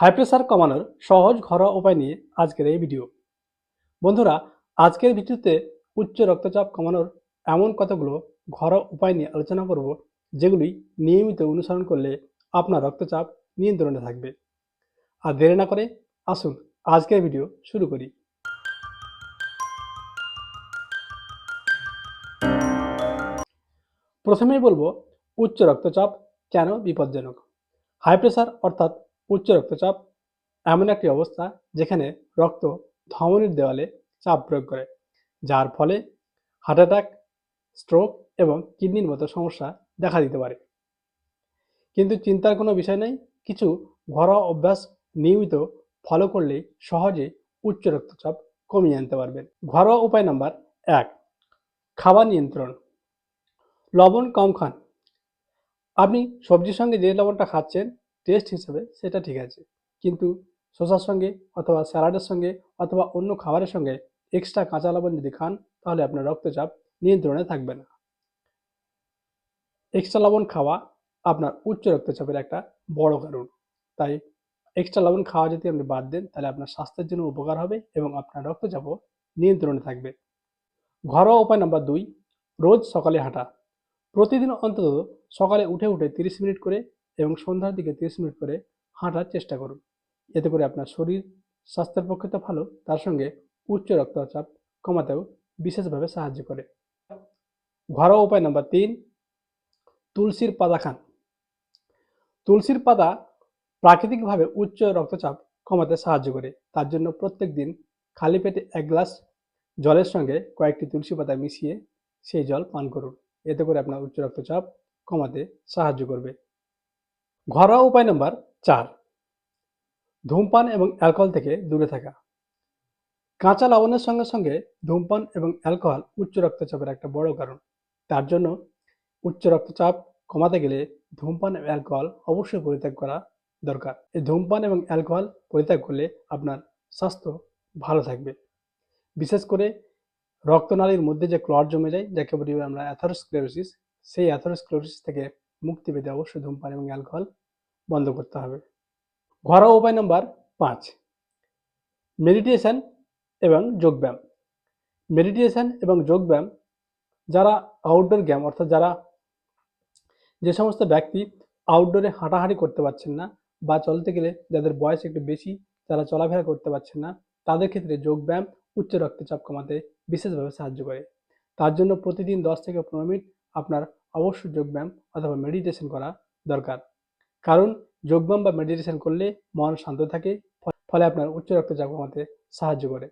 High pressure কমানোর সহজ ঘরোয়া উপায় নিয়ে আজকের এই ভিডিও। বন্ধুরা, আজকের ভিডিওতে উচ্চ রক্তচাপ কমানোর এমন কতগুলো ঘরোয়া উপায় নিয়ে আলোচনা করব, যেগুলি নিয়মিত অনুসরণ করলে আপনার রক্তচাপ নিয়ন্ত্রণে থাকবে। আর দেরি না করে আসুন আজকের ভিডিও শুরু করি। প্রথমেই বলব, উচ্চ রক্তচাপ কেন বিপজ্জনক? হাই প্রেসার অর্থাৎ উচ্চ রক্তচাপ এমন একটি অবস্থা যেখানে রক্ত ধমনীর দেওয়ালে চাপ প্রয়োগ করে, যার ফলে হার্ট অ্যাটাক স্ট্রোক এবং কিডনির মতো সমস্যা দেখা দিতে পারে। কিন্তু চিন্তার কোনো বিষয় নেই, কিছু ঘরোয়া অভ্যাস নিয়মিত ফলো করলেই সহজে উচ্চ রক্তচাপ কমিয়ে আনতে পারবেন। ঘরোয়া উপায় নাম্বার এক, খাবার নিয়ন্ত্রণ। লবণ কম খান। আপনি সবজির সঙ্গে যে লবণটা খাচ্ছেন টেস্ট হিসেবে সেটা ঠিক আছে। কিন্তু শসার সঙ্গে অথবা স্যালাডের সঙ্গে অথবা অন্য খাবারের সঙ্গে এক্সট্রা কাঁচা লবণ যদি খান, তাহলে আপনার রক্তচাপ নিয়ন্ত্রণে থাকবে না। এক্সট্রা লবণ খাওয়া আপনার উচ্চ রক্তচাপের একটা বড় কারণ। তাই এক্সট্রা লবণ খাওয়া যদি আপনি বাদ দেন, তাহলে আপনার স্বাস্থ্যের জন্য উপকার হবে এবং আপনার রক্তচাপও নিয়ন্ত্রণে থাকবে। ঘরোয়া উপায় নাম্বার দুই, রোজ সকালে হাঁটা। প্রতিদিন অন্তত সকালে উঠে উঠে তিরিশ মিনিট করে এবং সন্ধ্যার দিকে তিরিশ মিনিট করে হাঁটার চেষ্টা করুন। এতে করে আপনার শরীর, স্বাস্থ্যের পক্ষে তো ভালো, তার সঙ্গে উচ্চ রক্তচাপ কমাতেও বিশেষভাবে সাহায্য করে। ঘরোয়া উপায় নাম্বার তিন, তুলসীর পাতা খান। তুলসীর পাতা প্রাকৃতিকভাবে উচ্চ রক্তচাপ কমাতে সাহায্য করে। তার জন্য প্রত্যেক দিন খালি পেটে এক গ্লাস জলের সঙ্গে কয়েকটি তুলসী পাতা মিশিয়ে সেই জল পান করুন। এতে করে আপনার উচ্চ রক্তচাপ কমাতে সাহায্য করবে। ঘরোয়া উপায় নম্বর চার, ধূমপান এবং অ্যালকোহল থেকে দূরে থাকা। কাঁচা লবণের সঙ্গে সঙ্গে ধূমপান এবং অ্যালকোহল উচ্চ রক্তচাপের একটা বড় কারণ। তার জন্য উচ্চ রক্তচাপ কমাতে গেলে ধূমপান এবং অ্যালকোহল অবশ্যই পরিত্যাগ করা দরকার। এই ধূমপান এবং অ্যালকোহল পরিত্যাগ করলে আপনার স্বাস্থ্য ভালো থাকবে। বিশেষ করে রক্তনালীর মধ্যে যে ক্লট জমে যায়, যাকে বলি আমরা অ্যাথারোস্ক্লেরোসিস সেই অ্যাথারোস্ক্লেরোসিস থেকে মুক্তি পেতে অবশ্যই ধূমপান এবং অ্যালকোহল বন্ধ করতে হবে। ঘরোয়া উপায় নম্বর পাঁচ মেডিটেশন এবং যোগব্যায়াম। মেডিটেশন এবং যোগব্যায়াম যারা আউটডোর গেম অর্থাৎ যারা যে সমস্ত ব্যক্তি আউটডোরে হাঁটাহাঁটি করতে পারছেন না বা চলতে গেলে যাদের বয়স একটু বেশি, যারা চলাফেরা করতে পারছেন না, তাদের ক্ষেত্রে যোগব্যায়াম উচ্চ রক্তচাপ কমাতে বিশেষভাবে সাহায্য করে। তার জন্য প্রতিদিন দশ থেকে পনেরো মিনিট আপনার অবশ্যই যোগব্যায়াম অথবা মেডিটেশন করা দরকার। কারণ যোগব্যায়াম বা মেডিটেশন করলে মন শান্ত থাকে ফলে আপনার উচ্চ রক্তচাপ কমাতে সাহায্য করে।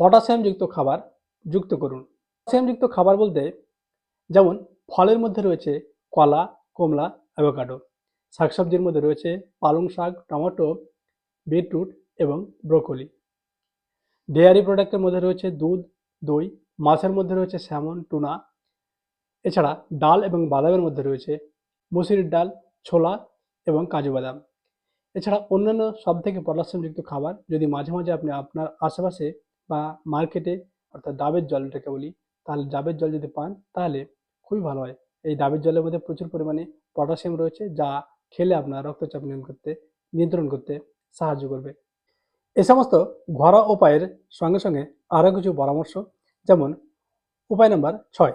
পটাশিয়ামযুক্ত খাবার যুক্ত করুন। পটাশিয়ামযুক্ত খাবার বলতে যেমন ফলের মধ্যে রয়েছে কলা, কমলা অ্যাভোকাডো শাকসবজির মধ্যে রয়েছে পালং শাক, টমেটো, বিটরুট এবং ব্রোকলি। ডেয়ারি প্রোডাক্টের মধ্যে রয়েছে দুধ, দই, মাছের মধ্যে রয়েছে স্যামন, টুনা এছাড়া ডাল এবং বাদামের মধ্যে রয়েছে মুসুরির ডাল, ছোলা এবং কাজু বাদাম। এছাড়া অন্যান্য সব থেকে পটাশিয়ামযুক্ত খাবার যদি মাঝে মাঝে আপনি আপনার আশেপাশে বা মার্কেটে অর্থাৎ ডাবের জল যেটাকে বলি, তাহলে ডাবের জল যদি পান, তাহলে খুবই ভালো হয়। এই ডাবের জলের মধ্যে প্রচুর পরিমাণে পটাশিয়াম রয়েছে, যা খেলে আপনার রক্তচাপ নিয়ন্ত্রণ করতে নিয়ন্ত্রণ করতে সাহায্য করবে। এ সমস্ত ঘরোয়া উপায়ের সঙ্গে সঙ্গে আরও কিছু পরামর্শ, যেমন উপায় নাম্বার ছয়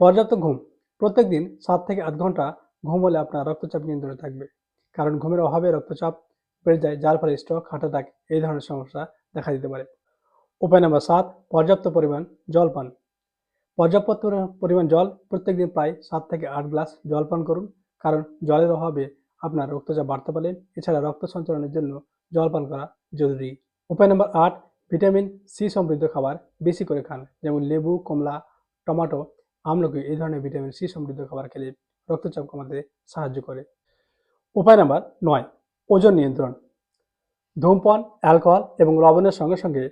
পর্যাপ্ত ঘুম। প্রত্যেক দিন সাত থেকে আধ ঘণ্টা ঘুম হলে আপনার রক্তচাপ নিয়ন্ত্রণে থাকবে। কারণ ঘুমের অভাবে রক্তচাপ বেড়ে যায়, যার ফলে স্ট্রোক হার্ট অ্যাটাক এই ধরনের সমস্যা দেখা দিতে পারে। উপায় নাম্বার সাত, পর্যাপ্ত পরিমাণ জল পান। পর্যাপ্ত পরিমাণ জল প্রত্যেক দিন প্রায় সাত থেকে আট গ্লাস জল পান করুন। কারণ জলের অভাবে আপনার রক্তচাপ বাড়তে পারে। এছাড়া রক্ত সঞ্চালনের জন্য জল পান করা জরুরি। উপায় নম্বর আট ভিটামিন সি সমৃদ্ধ খাবার বেশি করে খান। যেমন লেবু, কমলা, টমেটো আমলকি এই ধরনের ভিটামিন সি সমৃদ্ধ খাবার খেলে রক্তচাপ কমাতে সাহায্য করে। উপায় নাম্বার নয়, ওজন নিয়ন্ত্রণ। ধূমপান, অ্যালকোহল এবং লবণের সঙ্গে সঙ্গে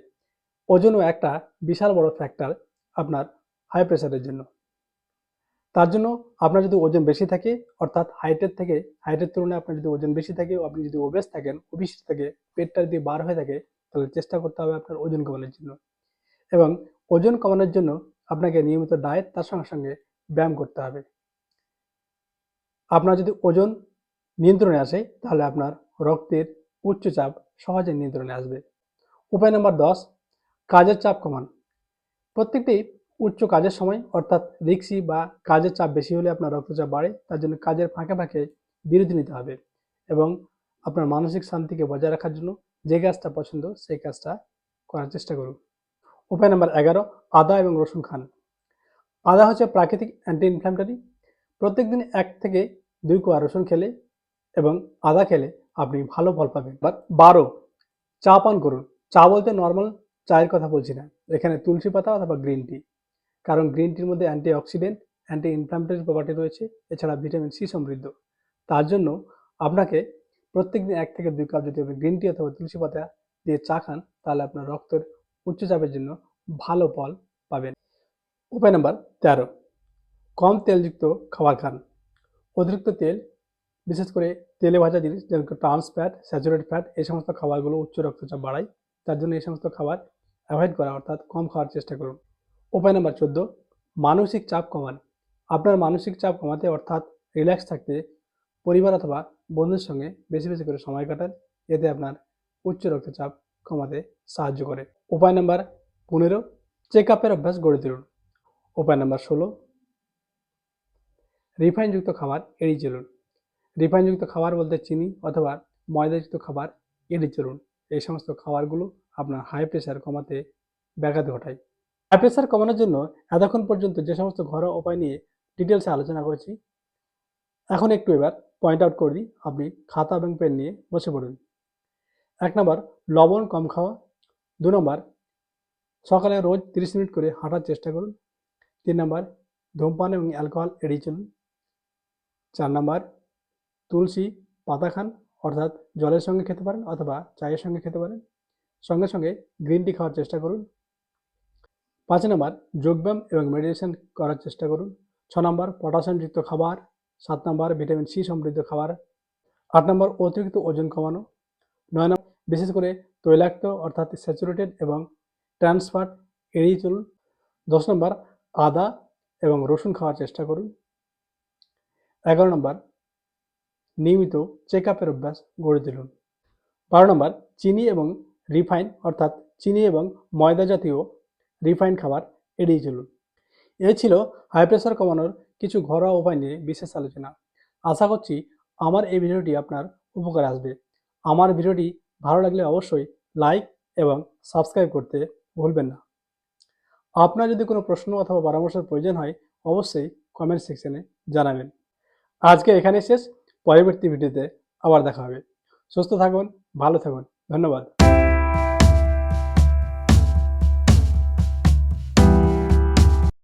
ওজনও একটা বিশাল বড় ফ্যাক্টর আপনার হাই প্রেশারের জন্য। তার জন্য আপনার যদি ওজন বেশি থাকে, অর্থাৎ হাইটের থেকে হাইটের তুলনায় আপনার যদি ওজন বেশি থাকে, আপনি যদি ওবেস থাকেন ওবিস থাকে পেটটা যদি বার হয়ে থাকে, তাহলে চেষ্টা করতে হবে আপনার ওজন কমানোর জন্য। এবং ওজন কমানোর জন্য আপনাকে নিয়মিত ডায়েট তার সঙ্গে সঙ্গে ব্যায়াম করতে হবে। আপনার যদি ওজন নিয়ন্ত্রণে আসে, তাহলে আপনার রক্তের উচ্চচাপ সহজে নিয়ন্ত্রণে আসবে। উপায় নম্বর দশ, কাজের চাপ কমান। প্রত্যেকটি উচ্চ কাজের সময়, অর্থাৎ রিক্সি বা কাজের চাপ বেশি হলে আপনার রক্তচাপ বাড়ে, তার জন্য কাজের ফাঁকে ফাঁকে বিরতি নিতে হবে এবং আপনার মানসিক শান্তিকে বজায় রাখার জন্য যে কাজটা পছন্দ, সেই কাজটা করার চেষ্টা করুন। উপায় নাম্বার এগারো, আদা এবং রসুন খান। আদা হচ্ছে প্রাকৃতিক অ্যান্টি ইনফ্ল্যামেটারি প্রত্যেক দিন এক থেকে দুই কোয়া রসুন খেলে এবং আদা খেলে আপনি ভালো ফল পাবেন। বাট বারো, চা পান করুন। চা বলতে নর্মাল চায়ের কথা বলছি না। এখানে তুলসী পাতা অথবা গ্রিন টি কারণ গ্রিন টির মধ্যে antioxidant anti inflammatory property রয়েছে। এছাড়া ভিটামিন সি সমৃদ্ধ। তার জন্য আপনাকে প্রত্যেকদিন এক থেকে দুই কাপ যদি আপনি গ্রিন টি অথবা তুলসী পাতা দিয়ে চা খান, তাহলে আপনার রক্তের উচ্চচাপের জন্য ভালো ফল পাবেন। উপায় নাম্বার তেরো, কম তেলযুক্ত খাবার খান। অতিরিক্ত তেল, বিশেষ করে তেলে ভাজা জিনিস, যেমন ট্রান্স ফ্যাট স্যাচুরেট ফ্যাট এই সমস্ত খাবারগুলো উচ্চ রক্তচাপ বাড়ায়। তার জন্য এই সমস্ত খাবার অ্যাভয়েড করা, অর্থাৎ কম খাওয়ার চেষ্টা করুন। উপায় নাম্বার চোদ্দ, মানসিক চাপ কমান। আপনার মানসিক চাপ কমাতে, অর্থাৎ রিল্যাক্স থাকতে পরিবার অথবা বন্ধুদের সঙ্গে বেশি বেশি করে সময় কাটান। এতে আপনার উচ্চ রক্তচাপ কমাতে সাহায্য করে। উপায় নাম্বার পনেরো চেক আপের অভ্যাস গড়ে তুলুন। উপায় নাম্বার ষোলো, রিফাইনযুক্ত খাবার এড়িয়ে চলুন। রিফাইনযুক্ত খাবার বলতে চিনি অথবা ময়দাযুক্ত খাবার এড়িয়ে চলুন। এই সমস্ত খাবারগুলো আপনার হাই প্রেশার কমাতে ব্যাঘাত ঘটায়। হাই প্রেশার কমানোর জন্য এতক্ষণ পর্যন্ত যে সমস্ত ঘরোয়া উপায় নিয়ে ডিটেলসে আলোচনা করেছি, এখন একটু এবার পয়েন্ট আউট করে দিই। আপনি খাতা এবং পেন নিয়ে বসে পড়ুন। এক নম্বর লবণ কম খাওয়া দু নম্বর, সকালে রোজ তিরিশ মিনিট করে হাঁটার চেষ্টা করুন। তিন নম্বর, ধূমপান এবং অ্যালকোহল এড়িয়ে চলুন। চার নম্বর, তুলসী পাতা খান, অর্থাৎ জলের সঙ্গে খেতে পারেন অথবা চায়ের সঙ্গে খেতে পারেন। সঙ্গে সঙ্গে গ্রিন টি খাওয়ার চেষ্টা করুন। পাঁচ নম্বর, যোগব্যায়াম এবং মেডিটেশন করার চেষ্টা করুন। ছ নম্বর, পটাশিয়ামযুক্ত খাবার। সাত নম্বর, ভিটামিন সি সমৃদ্ধ খাবার। আট নম্বর, অতিরিক্ত ওজন কমানো। নয় নম্বর, বিশেষ করে তৈলাক্ত অর্থাৎ স্যাচুরেটেড এবং ট্রান্সফার এড়িয়ে চলুন। দশ নম্বর, আদা এবং রসুন খাওয়ার চেষ্টা করুন। এগারো নম্বর, নিয়মিত চেক আপের অভ্যাস গড়ে তুলুন। বারো নম্বর, চিনি এবং রিফাইন অর্থাৎ চিনি এবং ময়দা জাতীয় রিফাইন খাবার এড়িয়ে চলুন। এ ছিল হাই প্রেশার কমানোর কিছু ঘরোয়া উপায় নিয়ে বিশেষ আলোচনা। আশা করছি আমার এই ভিডিওটি আপনার উপকার আসবে। আমার ভিডিওটি ভালো লাগলে অবশ্যই লাইক এবং সাবস্ক্রাইব করতে ভুলবেন না। আপনার যদি কোনো প্রশ্ন অথবা পরামর্শের প্রয়োজন হয়, অবশ্যই কমেন্ট সেকশনে জানাবেন। আজকে এখানে শেষ। পরবর্তী ভিডিওতে আবার দেখা হবে। সুস্থ থাকুন, ভালো থাকুন। ধন্যবাদ।